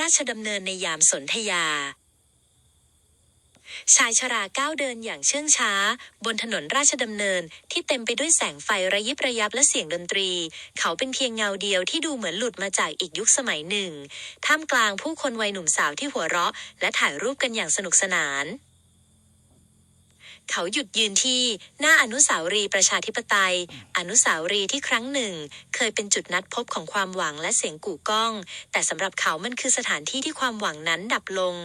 ราชดำเนินในยามสนธยา ชายชราก้าวเดินอย่างเชื่องช้า บนถนนราชดำเนินที่เต็มไปด้วยแสงไฟระยิบระยับและเสียงดนตรี เขาเป็นเพียงเงาเดียวที่ดูเหมือนหลุดมาจากอีกยุคสมัยหนึ่ง ท่ามกลางผู้คนวัยหนุ่มสาวที่หัวเราะ และถ่ายรูปกันอย่างสนุกสนาน เขาหยุดยืนที่หน้าอนุสาวรีย์ประชาธิปไตย อนุสาวรีย์ที่ครั้งหนึ่ง เคยเป็นจุดนัดพบของความหวังและเสียงกู่ก้อง แต่สำหรับเขามันคือสถานที่ที่ความหวังนั้นดับลง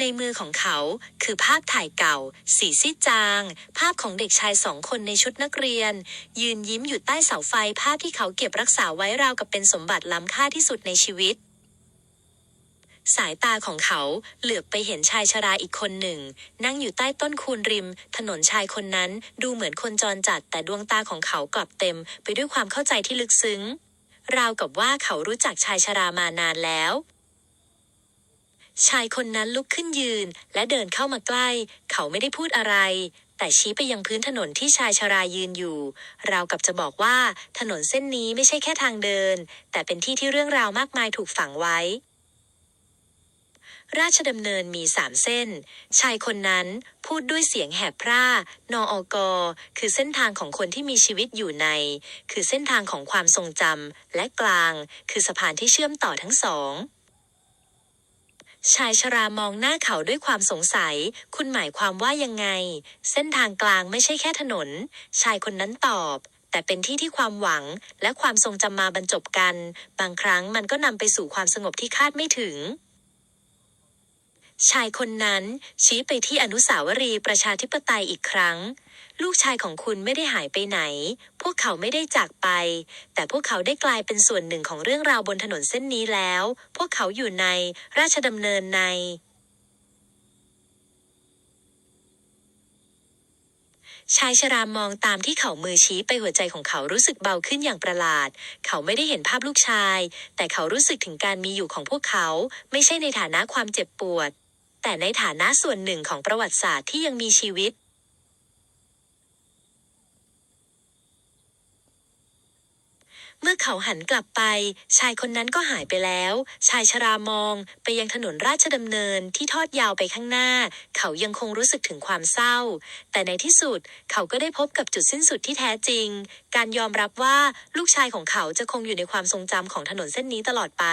ในมือของเขาคือภาพถ่ายเก่า สีซีดจาง ภาพของเด็กชายสองคนในชุดนักเรียน ยืนยิ้มอยู่ใต้เสาไฟภาพที่เขาเก็บรักษาไว้ราวกับเป็นสมบัติล้ำค่าที่สุดในชีวิต สายตาของเขาเหลือบไปเห็นชายชราอีกคนหนึ่ง นั่งอยู่ใต้ต้นคูนริม ถนนชายคนนั้นดูเหมือนคนจรจัดแต่ดวงตาของเขากลับเต็ม ไปด้วยความเข้าใจที่ลึกซึ้ง ราวกับว่าเขารู้จักชายชรามานานแล้วชายคนนั้นลุกขึ้นยืนและเดินเข้ามาใกล้ เขาไม่ได้พูดอะไร แต่ชี้ไปยังพื้นถนนที่ชายชรายืนอยู่ ราวกับจะบอกว่าถนนเส้นนี้ไม่ใช่แค่ทางเดิน แต่เป็นที่ที่เรื่องราวมากมายถูกฝังไว้ ราชดำเนินมีสามเส้น ชายคนนั้นพูดด้วยเสียงแหบพร่านออกคือเส้นทางของคนที่มีชีวิตอยู่ใน คือเส้นทางของความทรงจำและกลาง คือสะพานที่เชื่อมต่อทั้งสองชายชรามองหน้าเขาด้วยความสงสัย คุณหมายความว่ายังไง เส้นทางกลางไม่ใช่แค่ถนน ชายคนนั้นตอบ แต่เป็นที่ที่ความหวังและความทรงจำมาบรรจบกัน บางครั้งมันก็นำไปสู่ความสงบที่คาดไม่ถึง ชายคนนั้นชี้ไปที่อนุสาวรีย์ประชาธิปไตยอีกครั้ง ลูกชายของคุณไม่ได้หายไปไหน พวกเขาไม่ได้จากไป แต่พวกเขาได้กลายเป็นส่วนหนึ่งของเรื่องราวบนถนนเส้นนี้แล้ว พวกเขาอยู่ในราชดำเนินใน ชายชรามองตามที่เขามือชี้ไปหัวใจของเขารู้สึกเบาขึ้นอย่างประหลาด เขาไม่ได้เห็นภาพลูกชาย แต่เขารู้สึกถึงการมีอยู่ของพวกเขา ไม่ใช่ในฐานะความเจ็บปวด แต่ในฐานะส่วนหนึ่งของประวัติศาสตร์ที่ยังมีชีวิตเมื่อเขาหันกลับไป ชายคนนั้นก็หายไปแล้ว ชายชรามองไปยังถนนราชดำเนินที่ทอดยาวไปข้างหน้า เขายังคงรู้สึกถึงความเศร้า แต่ในที่สุดเขาก็ได้พบกับจุดสิ้นสุดที่แท้จริง การยอมรับว่าลูกชายของเขาจะคงอยู่ในความทรงจำของถนนเส้นนี้ตลอดไป